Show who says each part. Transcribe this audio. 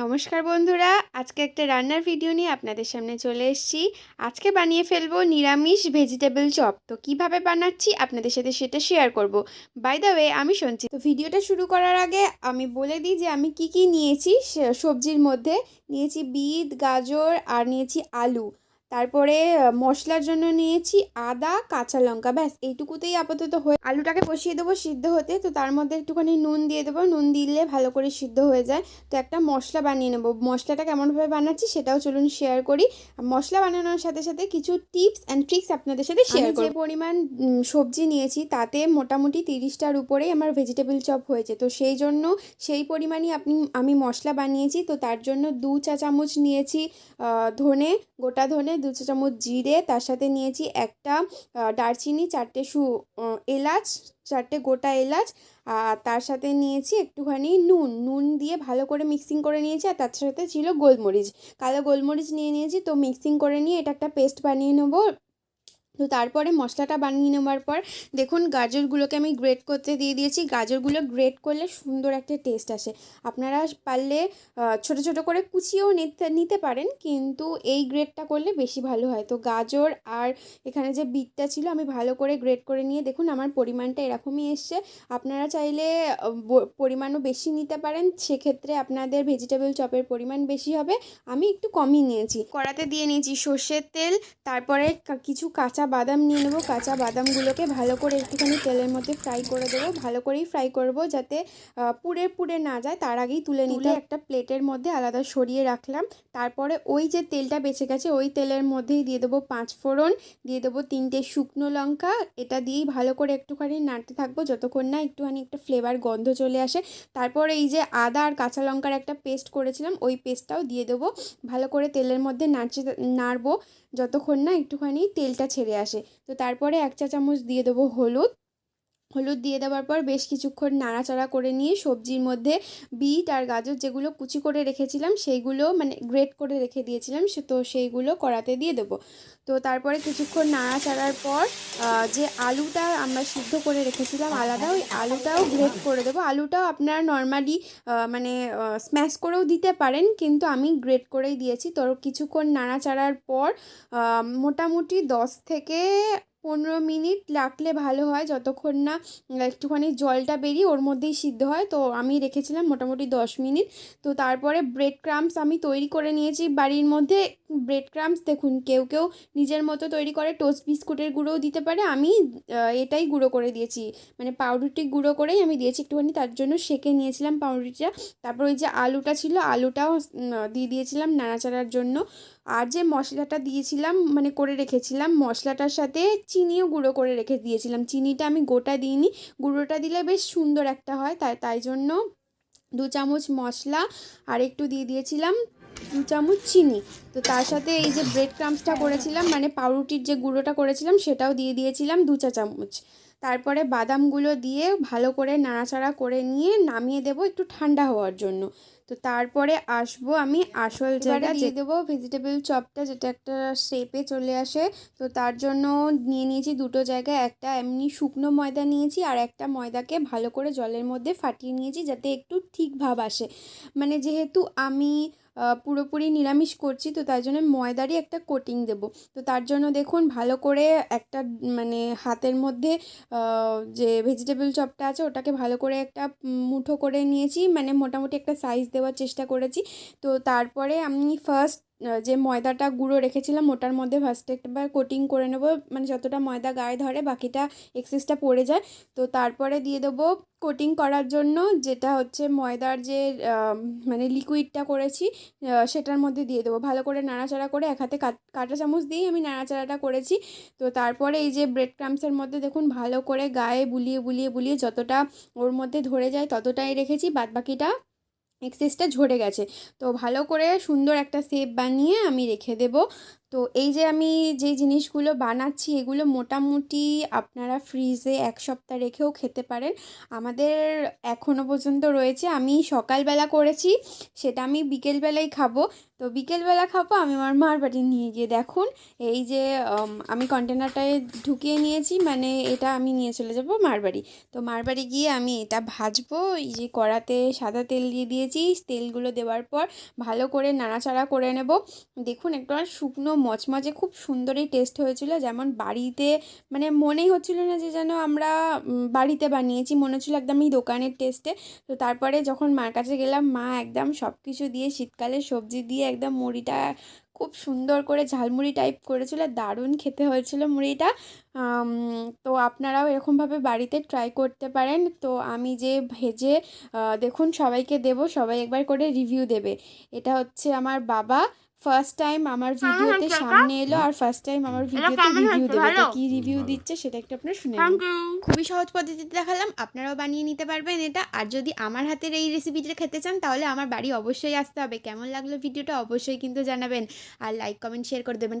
Speaker 1: নমস্কার বন্ধুরা, আজকে একটা রান্নার ভিডিও নিয়ে আপনাদের সামনে চলে এসেছি। আজকে বানিয়ে ফেলব নিরামিষ ভেজিটেবল চপ তো কীভাবে বানাচ্ছি আপনাদের সাথে সেটা শেয়ার করব। বাই দ্য ওয়ে আমি শুনছি। তো ভিডিওটা শুরু করার আগে আমি বলে দিই যে আমি কি কি নিয়েছি সবজির মধ্যে। নিয়েছি বিট, গাজর, আর নিয়েছি আলু। তারপরে মশলার জন্য নিয়েছি আদা কাঁচা লঙ্কা ব্যাস এইটুকুতেই আপাতত হয়ে আলুটাকে বসিয়ে দেবো সিদ্ধ হতে। তো তার মধ্যে একটুখানি নুন দিয়ে দেবো। নুন দিলে ভালো করে সিদ্ধ হয়ে যায়। তো একটা মশলা বানিয়ে নেব। মশলাটা কেমনভাবে বানাচ্ছি সেটাও চলুন শেয়ার করি। মশলা বানানোর সাথে সাথে কিছু টিপস অ্যান্ড ট্রিক্স আপনাদের সাথে শেয়ার করি যে পরিমাণ সবজি নিয়েছি তাতে মোটামুটি তিরিশটার উপরেই আমার ভেজিটেবল চপ হয়েছে। তো সেই জন্য সেই পরিমাণই আপনি আমি মশলা বানিয়েছি। তো তার জন্য দু চা চামচ নিয়েছি ধনে গোটা ধনে দু চামচ জিরে, তার সাথে নিয়েছি একটা দারচিনি, চারটে সু এলাচ, চারটে গোটা এলাচ আর তার সাথে নিয়েছি একটুখানি নুন। নুন দিয়ে ভালো করে মিক্সিং করে নিয়েছি, আর তার সাথে ছিল গোলমরিচ। কালো গোলমরিচ নিয়ে নিয়েছি, তো মিক্সিং করে নিয়ে এটা একটা পেস্ট বানিয়ে নেব। তো তারপরে মশলাটা বানিয়ে নেওয়ার পর দেখুন গাজরগুলোকে আমি গ্রেট করতে দিয়ে দিয়েছি। গাজরগুলো গ্রেট করলে সুন্দর একটা টেস্ট আসে। আপনারা পারলে ছোট ছোট করে কুচিয়েও নিতে পারেন, কিন্তু এই গ্রেটটা করলে বেশি ভালো হয়। তো গাজর আর এখানে যে বিটটা ছিল, আমি ভালো করে গ্রেট করে নিয়ে দেখুন আমার পরিমাণটা এরকমই এসছে। আপনারা চাইলে পরিমাণও বেশি নিতে পারেন। সেক্ষেত্রে আপনাদের ভেজিটেবল চপের পরিমাণ বেশি হবে। আমি একটু কমই নিয়েছি। কড়াতে দিয়ে নিয়েছি সর্ষের তেল, তারপরে কিছু কাঁচা বাদাম নিয়ে নেব কাঁচা বাদামগুলোকে ভালো করে একটুখানি তেলের মধ্যে ফ্রাই করে দেবো। ভালো করেই ফ্রাই করব যাতে পুড়ে পুড়ে না যায়। তার আগেই তুলে নিতে একটা প্লেটের মধ্যে আলাদা সরিয়ে রাখলাম। তারপরে ওই যে তেলটা বেঁচে গেছে ওই তেলের মধ্যেই দিয়ে দেবো পাঁচ ফোড়ন দিয়ে দেবো তিনটে শুকনো লঙ্কা। এটা দিয়েই ভালো করে একটুখানি নাড়তে থাকব যতক্ষণ না একটুখানি একটা ফ্লেভার গন্ধ চলে আসে। তারপর এই যে আদা আর কাঁচা লঙ্কার একটা পেস্ট করেছিলাম ওই পেস্টটাও দিয়ে দেবো। ভালো করে তেলের মধ্যে নাড়ছে নাড়বো যতক্ষণ না একটুখানি তেলটা ছেড়ে আসে। তো তারপরে এক চা চামচ দিয়ে দেবো হলুদ। হলুদ দিয়ে দেওয়ার পর বেশ কিছুক্ষণ নাড়াচাড়া করে নিয়ে সবজির মধ্যে বিট আর গাজর যেগুলো কুচি করে রেখেছিলাম, সেইগুলো মানে গ্রেট করে রেখে দিয়েছিলাম, সে তো সেইগুলো কড়াতে দিয়ে দেবো। তো তারপরে কিছুক্ষণ নাড়াচাড়ার পর যে আলুটা আমরা সিদ্ধ করে রেখেছিলাম আলাদা, ওই আলুটাও গ্রেট করে দেবো। আলুটাও আপনারা নর্মালি মানে স্ম্যাশ করেও দিতে পারেন, কিন্তু আমি গ্রেট করেই দিয়েছি। তো কিছুক্ষণ নাড়াচাড়ার পর মোটামুটি দশ থেকে পনেরো মিনিট রাখলে ভালো হয় যতক্ষণ না একটুখানি জলটা বেরিয়ে ওর মধ্যেই সিদ্ধ হয়। তো আমি রেখেছিলাম মোটামুটি দশ মিনিট। তো তারপরে ব্রেড ক্রামস আমি তৈরি করে নিয়েছি বাড়ির মধ্যে। ব্রেড ক্রামস দেখুন, কেউ কেউ নিজের মতো তৈরি করে টোস্ট বিস্কুটের গুঁড়োও দিতে পারে। আমি এটাই গুঁড়ো করে দিয়েছি। মানে পাউরুটি গুঁড়ো করেই আমি দিয়েছি একটুখানি, তার জন্য সেকে নিয়েছিলাম পাউরুটিটা তারপর ওই যে আলুটা ছিল, আলুটাও দিয়ে দিয়েছিলাম নাড়াচাড়ার জন্য। আর যে মশলাটা দিয়েছিলাম মানে করে রেখেছিলাম, মশলাটার সাথে চিনিও গুঁড়ো করে রেখে দিয়েছিলাম। চিনিটা আমি গোটা দিইনি, গুঁড়োটা দিলে বেশ সুন্দর একটা হয়, তাই তাই জন্য দু চামচ মশলা আর একটু দিয়ে দিয়েছিলাম দু চামচ চিনি। তো তার সাথে এই যে ব্রেড ক্রামসটা করেছিলাম মানে পাউরুটির যে গুঁড়োটা করেছিলাম, সেটাও দিয়ে দিয়েছিলাম দু চা চামচ। তারপরে বাদামগুলো দিয়ে ভালো করে নাড়াচাড়া করে নিয়ে নামিয়ে দেবো একটু ঠান্ডা হওয়ার জন্য। তো তারপরে আসব আমি আসল জায়গা দিয়ে দেবো ভেজিটেবল চপটা যেটা একটা শেপে চলে আসে। তো তার জন্য নিয়ে নিয়েছি দুটো জায়গায় একটা এমনি শুকনো ময়দা নিয়েছি আর একটা ময়দাকে ভালো করে জলের মধ্যে ফাটিয়ে নিয়েছি যাতে একটু ঠিক ভাব আসে। মানে যেহেতু আমি পুরোপুরি নিরামিষ করছি, তো তাই জন্য ময়দারই একটা কোটিং দেব। তো তার জন্য দেখুন, ভালো করে একটা মানে হাতের মধ্যে যে ভেজিটেবল চপটা আছে, ওটাকে ভালো করে একটা মুঠো করে নিয়েছি। মানে মোটামুটি একটা সাইজ দেওয়ার চেষ্টা করেছি। তো তারপরে আমি ফার্স্ট যে ময়দাটা গুঁড়ো রেখেছিলাম, ওটার মধ্যে ফার্স্টে একবার কোটিং করে নেব। মানে যতটা ময়দা গায়ে ধরে, বাকিটা এক্সেসটা পড়ে যায়। তো তারপরে দিয়ে দেবো কোটিং করার জন্য, যেটা হচ্ছে ময়দার যে মানে লিকুইডটা করেছি সেটার মধ্যে দিয়ে দেবো। ভালো করে নাড়াচাড়া করে এক হাতে কাট- চামচ দিয়েই আমি নাড়াচাড়াটা করেছি। তো তারপরে এই যে ব্রেড ক্রামসের মধ্যে দেখুন, ভালো করে গায়ে বুলিয়ে বুলিয়ে বুলিয়ে যতটা ওর মধ্যে ধরে যায়, ততটাই রেখেছি। বাদ বাকিটা এক্সেসটা ঝরে গেছে। তো ভালো করে সুন্দর একটা শেপ বানিয়ে আমি রেখে দেব। তো এই যে আমি যে জিনিসগুলো বানাচ্ছি, এগুলো মোটামুটি আপনারা ফ্রিজে এক সপ্তাহ রেখেও খেতে পারেন। আমাদের এখনও পর্যন্ত রয়েছে, আমি সকালবেলা করেছি, সেটা আমি বিকেলবেলায় খাব। তো বিকেলবেলা খাব, আমি আমার মার বাড়ি নিয়ে গিয়ে দেখুন, এই যে আমি কন্টেনারটায় ঢুকিয়ে নিয়েছি মানে এটা আমি নিয়ে চলে যাব মার বাড়ি। তো মার বাড়ি গিয়ে আমি এটা ভাজবো, এই যে কড়াতে সাদা তেল দিয়ে দিয়েছি, তেলগুলো দেওয়ার পর ভালো করে নাড়াচাড়া করে নেব। দেখুন, একটু শুকনো মচমচে খুব সুন্দরই টেস্ট হয়েছিল। যেমন বাড়িতে মানে মনেই হচ্ছিল না যে যেন আমরা বাড়িতে বানিয়েছি। মনে হচ্ছিল একদমই দোকানের টেস্টে তো তারপরে যখন মার কাছে গেলাম, মা একদম সব কিছু দিয়ে শীতকালে সবজি দিয়ে একদম মুড়িটা খুব সুন্দর করে ঝালমুড়ি টাইপ করেছিল। দারুণ খেতে হয়েছিল মুড়িটা। তো আপনারাও এরকমভাবে বাড়িতে ট্রাই করতে পারেন। তো আমি যে ভেজে দেখুন সবাইকে দেব, সবাই একবার করে রিভিউ দেবে। এটা হচ্ছে আমার বাবা। ফার্স্ট টাইম আমার ভিডিওতে সামনে এলো আর ফার্স্ট টাইম আমার ভিডিওতে রিভিউ? দেবে। তো কি রিভিউ দিচ্ছে সেটা একটু আপনারা শুনে খুবই সহজ পদ্ধতিতে দেখালাম আপনারাও বানিয়ে নিতে পারবেন এটা। আর যদি আমার হাতের এই রেসিপিটা খেতে চান তাহলে আমার বাড়ি অবশ্যই আসতে হবে। কেমন লাগল ভিডিওটা অবশ্যই কিন্তু জানাবেন। আর লাইক কমেন্ট শেয়ার করে দেবেন।